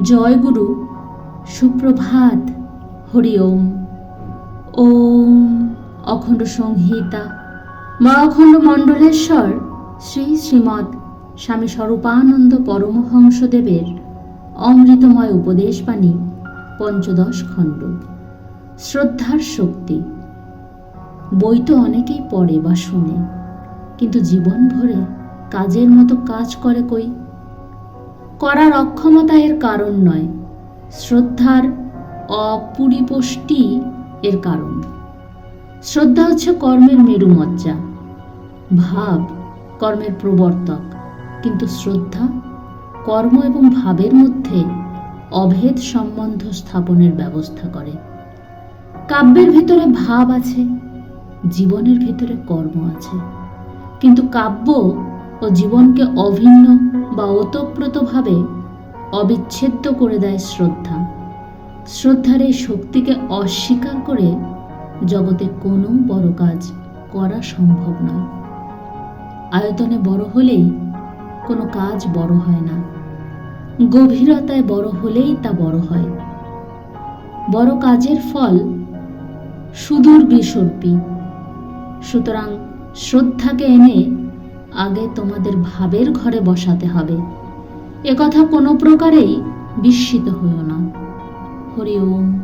জয় গুরু সুপ্রভাত, হরি ওম। ওম অখণ্ড সংহিতা। মা অখণ্ড মণ্ডলেশ্বর, শ্রী শ্রীমৎ স্বামী স্বরূপানন্দ পরমহংসদেবের অমৃতময় উপদেশবাণী, পঞ্চদশ খণ্ড। শ্রদ্ধার শক্তি। বই তো অনেকেই পড়ে বা শোনে, কিন্তু জীবন ভরে কাজের মতো কাজ করে কই? করার অক্ষমতা এর কারণ নয়, শ্রদ্ধার অপরিপুষ্টি এর কারণ। শ্রদ্ধা হচ্ছে কর্মের মেরুমজ্জা, ভাব কর্মের প্রবর্তক, কিন্তু শ্রদ্ধা কর্ম এবং ভাবের মধ্যে অভেদ সম্বন্ধ স্থাপনের ব্যবস্থা করে। কাব্যের ভিতরে ভাব আছে, জীবনের ভিতরে কর্ম আছে, কিন্তু কাব্য ও জীবনকে অভিন্ন বা ওতপ্রোতভাবে অবিচ্ছেদ্য করে দেয় শ্রদ্ধা। শ্রদ্ধার এই শক্তিকে অস্বীকার করে জগতে কোনো বড় কাজ করা সম্ভব নয়। আয়তনে বড় হলেই কোনো কাজ বড় হয় না। গভীরতায় বড় হলেই তা বড় হয়। বড় কাজের ফল সুদূর বিসর্পী। সুতরাং শ্রদ্ধাকে এনে আগে তোমাদের ভাবের ঘরে বসাতে হবে। একথা কোনো প্রকারেই বিস্মিত হইও না। হরি ওম।